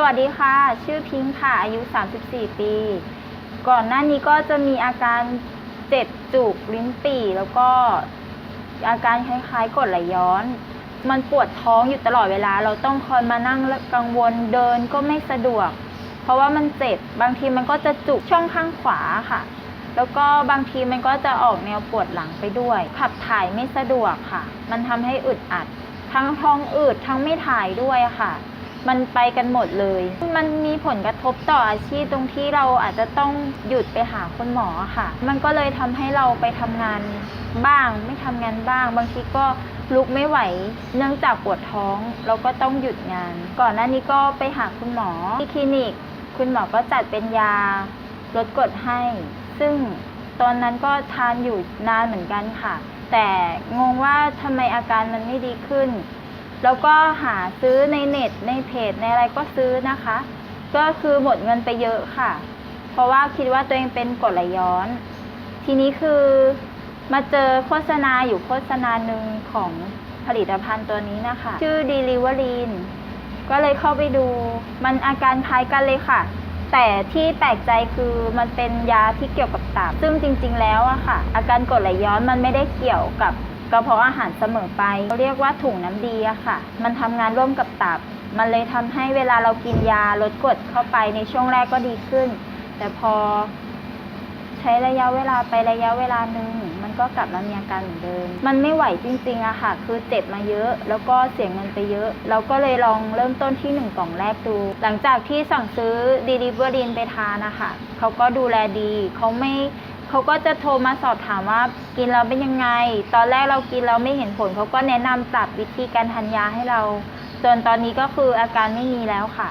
สวัสดีค่ะ ชื่อพิงค์ค่ะ อายุ 34 ปี ก่อนหน้านี้ก็จะมีอาการเจ็บจุกลิ้นปี่ แล้วก็อาการคล้ายๆกดไหลย้อน มันปวดท้องอยู่ตลอดเวลา เราต้องคอยมานั่งกังวลเดินก็ไม่สะดวก เพราะว่ามันเจ็บ บางทีมันก็จะจุกช่องข้างขวาค่ะ แล้วก็บางทีมันก็จะออกแนวปวดหลังไปด้วย ขับถ่ายไม่สะดวกค่ะ มันทำให้อึดอัด ทั้งท้องอืดทั้งไม่ถ่ายด้วยค่ะ มันไปกันหมดเลย มันมีผลกระทบต่ออาชีพตรงที่เราอาจจะต้องหยุดไปหาคุณหมอค่ะ มันก็เลยทำให้เราไปทำงานบ้าง ไม่ทำงานบ้าง บางทีก็ลุกไม่ไหว เนื่องจากปวดท้องเราก็ต้องหยุดงาน ก่อนหน้านี้ก็ไปหาคุณหมอที่คลินิก คุณหมอก็จัดเป็นยาลดกรดให้ ซึ่งตอนนั้นก็ทานอยู่นานเหมือนกันค่ะ แต่งงว่าทำไมอาการมันไม่ดีขึ้น แล้วก็หาซื้อในเน็ตในเพจในอะไรก็ซื้อนะคะ ก็คือหมดเงินไปเยอะค่ะ เพราะว่าคิดว่าตัวเองเป็นกรดไหลย้อน ทีนี้คือมาเจอโฆษณาอยู่โฆษณาหนึ่งของผลิตภัณฑ์ตัวนี้นะคะ ชื่อ d e l i v e r i n ก็เลยเข้าไปดู มันอาการคล้ายกันเลยค่ะ แต่ที่แปลกใจคือมันเป็นยาที่เกี่ยวกับตับ ซึ่งจริง ๆ แล้วอะค่ะ อาการกรดไหลย้อนมันไม่ได้เกี่ยวกับ กระเพาะอาหารเสมอไปเราเรียกว่าถุงน้ำดีอะค่ะ มันทำงานร่วมกับตับ มันเลยทำให้เวลาเรากินยาลดกรดเข้าไปในช่วงแรกก็ดีขึ้น แต่พอใช้ระยะเวลาไประยะเวลาหนึ่งมันก็กลับมามีอาการเหมือนเดิม มันไม่ไหวจริงๆอะค่ะ คือเจ็บมาเยอะ แล้วก็เสียเงินไปเยอะ เราก็เลยลองเริ่มต้นที่หนึ่งกล่องแรกดู หลังจากที่สั่งซื้อดีลิเวอรีนไปทานนะคะเขาก็ดูแลดีเขาไม่ เขาก็จะโทรมาสอบถามว่ากินแล้วเป็นยังไง ตอนแรกเรากินแล้วไม่เห็นผลเขาก็แนะนำปรับวิธีการทานยาให้เรา จนตอนนี้ก็คืออาการไม่มีแล้วค่ะ